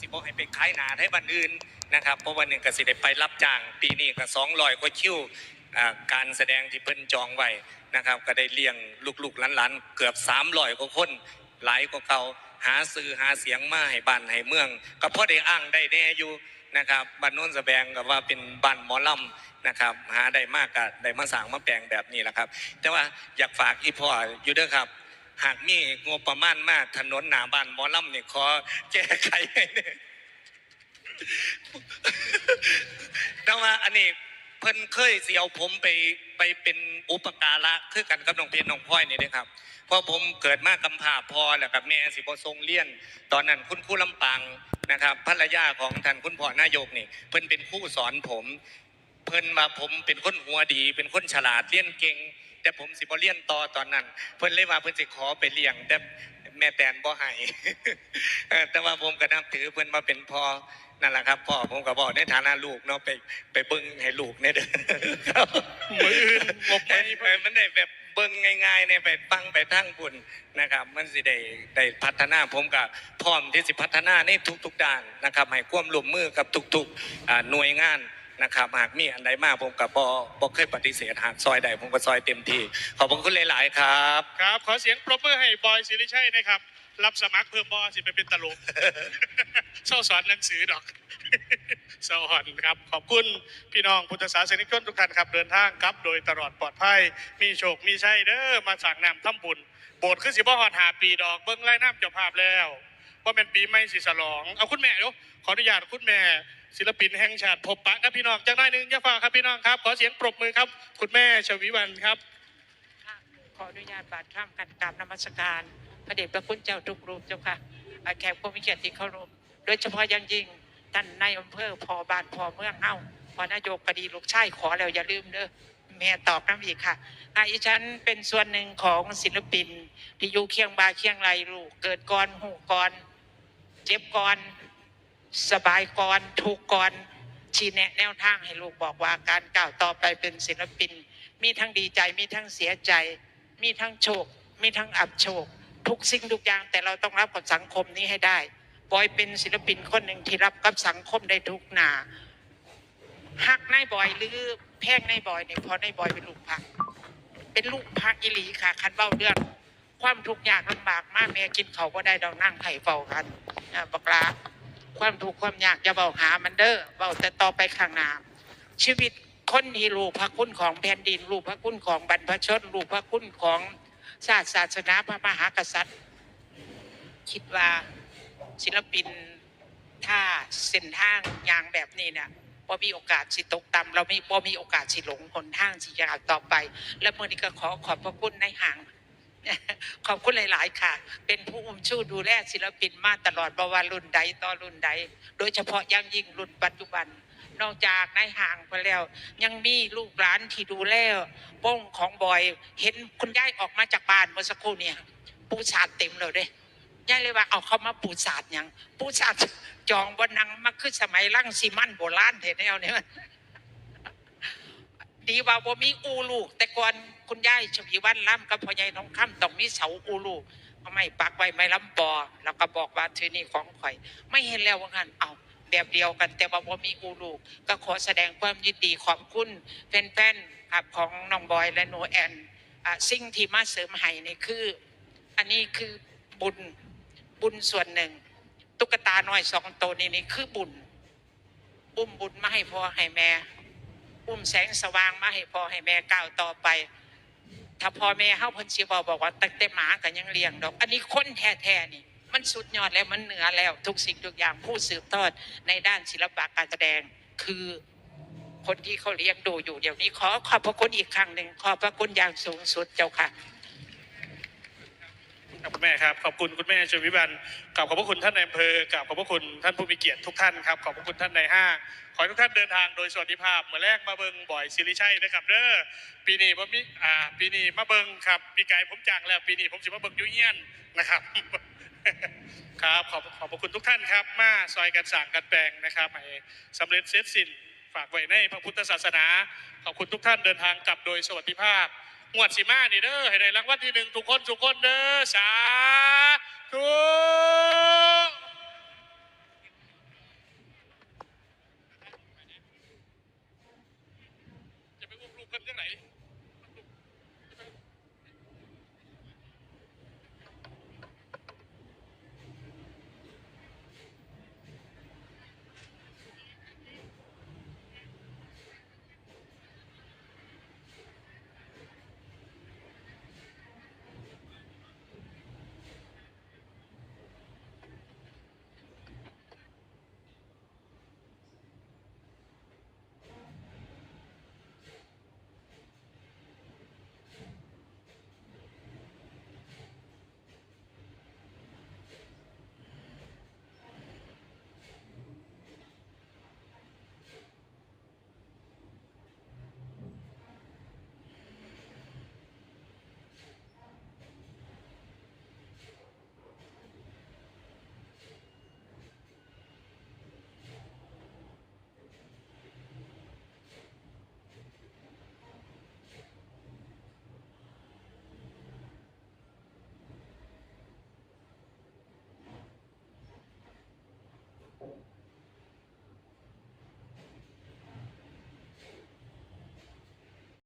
สิบ่ให้ไปขายหนาให้บ้านอื่นนะครับเพราะวันหนึ่งก็สิได้ไปรับจ้าง ปีนี้ก็สองร้อยกว่าคิวการแสดงที่เพิ่นจองไว้นะครับ ก็ได้เลี้ยงลูกๆหลานๆเกือบ300กว่าคนหลายกว่าเก่าหาซื้อหาเสียงมาให้บ้านให้เมือง ก็พอได้อ้างได้แน่อยู่นะครับบ้านโน้นสะแบงก็ว่าเป็นบ้านหมอลำนะครับ หาได้มากก็ได้มาสางมาแปลงแบบนี้แหละครับ แต่ว่าอยากฝากอีพ่ออยู่ด้อครับ หากมีงบประมาณมากถนนหนาบ้านหมอลำนี่ขอแก้ไขให้หน่ยแต่ว่าอันนี้เพิ่นเคยเสียวผมไปไปเป็นอุปการะคือกันกับน้องเพชรน้องพลอยนี่เด้อครับเพราะผมเกิดมากำพร้าพอแล้วกับแม่สิบทรงเลี้ยน ตอนนั้นคุณครูลำปางนะครับภรรยาของท่านคุณพ่อนายกนี่ เพิ่นเป็นครู่สอนผม เพิ่นมาผมเป็นคนหัวดี เป็นคนฉลาดเรียนเก่ง แต่ผมสิบ่เรียนต่อตอนนั้น เพิ่นเลยว่าเพิ่นสิขอไปเลี้ยง แต่แม่แตนบ่ให้เออแต่ว่าผมก็นับถือเพิ่นมาเป็นพ่อนั่นแหละครับพ่อผมก็บอกในฐานะลูกเนาะไปไปเบิ่งให้ลูกเนี่ยเด้อครับมืออื่นงบไปไม่ไปมันได้แบบเบิ่งง่ายๆเนี่ยไปฟังไปทั้งบุญนะครับ มันสิได้ได้พัฒนาผมก็พร้อมที่สิพัฒนาในทุกๆด้านนะครับให้ความร่วมมือกับทุกๆอ่าหน่วยงาน นะครับหากมีอันใดมากผมก็บ่บ่เคยปฏิเสธหากซอยใดผมก็ซอยเต็มที่ขอบพระคุณหลาย ๆ ครับ ครับ ขอเสียงปรบมือให้บอยสิริชัยนะครับ รับสมัครเพิ่มบอสิไปเป็นตลก เศร้าสอนหนังสือดอกสวรรค์ครับ ขอบคุณพี่น้องพุทธศาสนิกชนทุกท่านครับเดินทางครับ โดยตลอดปลอดภัยมีโชคมีชัยเด้อมาสั่งนำทำบุญโบสถ์คือสิบ่ฮอดหาปีดอกเบิ้งไล่น้ำเจ้าภาพแล้ว ว่าเป็นปีไม่สิฉลอง เอาคุณแม่เดี๋ยวขออนุญาตคุณแม่ ศิลปินแห่งชาติพบปะกับพี่น้องจังหน่อยหนึ่งจะฝากครับพี่น้องครับ ขอเสียงปรบมือครับ คุณแม่ชวิวันครับ ค่ะขออนุญาตบาดข้ามกันกราบนมัสการพระเดชพระคุณเจ้าทุกรูปเจ้าค่ะอาแขกผู้มีเกียรติเคารพโดยเฉพาะอยังยิ่งท่านนายอำเภอพอบานพอเมืองเฮาพอนายกปดีลูกชายขอแล้วอย่าลืมเด้อแม่ตอบน้ำอีกค่ะอาอีฉันเป็นส่วนหนึ่งของศิลปิน ที่อยู่เคียงบาเคียงไรลูกเกิดก่อนหูก่อน เจ็บก่อน สบายก่อนถูกก่อนชี้แนะแนวทางให้ลูกบอกว่าการก้าวต่อไปเป็นศิลปิน มีทั้งดีใจมีทั้งเสียใจ มีทั้งโชค มีทั้งอับโชค ทุกสิ่งทุกอย่างแต่เราต้องรับกับสังคมนี้ให้ได้บอยเป็นศิลปินคนหนึ่งที่รับกับสังคมได้ทุกหนาหักนายบอยหรือแพ่งนายบอยเนี่ยเพราะนายบอยเป็นลูกพักเป็นลูกพักอิลีค่ะคันเบ้าเรื่อง ความทุกข์ยากลำบากมากแม่กินเขาก็ได้ดอกนั่งไข่เฝ้ากันบักลาความทุกข์ความยากอย่าเบาหามันเด้อเบาแต่ต่อไปข้างหน้าชีวิตคนที่รู้พระคุณของแผ่นดินรู้พระคุณของบรรพชนรู้พระคุณของศาสตร์ศาสนาพระมหากษัตริย์ คิดว่าศิลปินถ้าเส้นทางอย่างแบบนี้เนี่ยพอมีโอกาสสิตกต่ำเราไม่พอมีโอกาสสิหลงหนทางสิยาวต่อไป และเมื่อนี้ก็ขอขอบพระคุณในห่าง ขอบคุณหลาย ๆ ค่ะ เป็นผู้อุ้มชูดูแลศิลปินมาตลอดบวารุ่นใดต่อรุ่นใด โดยเฉพาะยังยิ่งรุ่นปัจจุบัน นอกจากในห่างไปแล้ว ยังมีลูกหลานที่ดูแลวงของบอย เห็นคุณยายออกมาจากบ้านเมื่อสักครู่เนี่ยปูสาดเต็มเลยเด้ยายเลยว่าเอาเขามาปูสาดยังปูสาดจองบนนังมาคือสมัยลั่งซีมันโบราณเห็นแนวเนี่ย ดีว่าบ่มีอูลูก แต่ก่อนคุณยายชวีวันล้ำกับพ่อใหญ่ทองคำต้องมีเสาอูลูกเอาไม่ปักไว้ไม่ลำบอแล้วก็บอกว่าทีนี่ของข่อย ไม่เห็นแล้วว่างั้นเอาแบบเดียวกันแต่ว่าบ่มีอูลูก ก็ขอแสดงความยินดีขอบคุณแฟนๆครับของน้องบอยและหนูแอนสิ่งที่มาเสริมให้นี่คือ อันนี้คือบุญบุญส่วนหนึ่ง ตุ๊กตาน้อยสองตัวนี้นี่คือบุญอุ้มบุญมาให้พ่อให้แม่ อุ้มแสงสว่างมาให้พ่อให้แม่ก้าวต่อไป ถ้าพ่อแม่เฮาเพิ่นสิบอกบอกว่าตั้งแต่หมาก็ยังเลี้ยงดอก อันนี้คนแท้ๆนี่ มันสุดยอดแล้วมันเหนือแล้ว ทุกสิ่งทุกอย่างผู้สืบทอดในด้านศิลปะการแสดงคือคนที่เขาเลี้ยงดูอยู่เดี๋ยวนี้ขอขอบพระคุณอีกครั้งหนึ่งขอบพระคุณอย่างสูงสุดเจ้าค่ะ ครับคุณแม่ครับขอบคุณคุณแม่ชวิบันกราบขอบพระคุณท่านในอำเภอกราบขอบพระคุณท่านผู้มีเกียรติทุกท่านครับขอบพระคุณท่านในห้างขอให้ทุกท่านเดินทางโดยสวัสดิภาพเมื่อแรกมาเบิงบ่อยสิริชัยนะครับเด้อปีนี้ผมมีอ่าปีนี้มาเบิงครับปีไก่ผมจางแล้วปีนี้ผมสิมาเบิงยุ่เยียนนะครับครับขอบขอบพระคุณทุกท่านครับ มาซอยกันสั่งกันแปลงนะครับให้สำเร็จเสร็จสิ้นฝากไว้ในพระพุทธศาสนา ขอบคุณทุกท่านเดินทางกลับโดยสวัสดิภาพ งวดสีมานี่เด้อให้ได้รางวัลที่หนึ่งทุกคนทุกคนเด้อสาธุ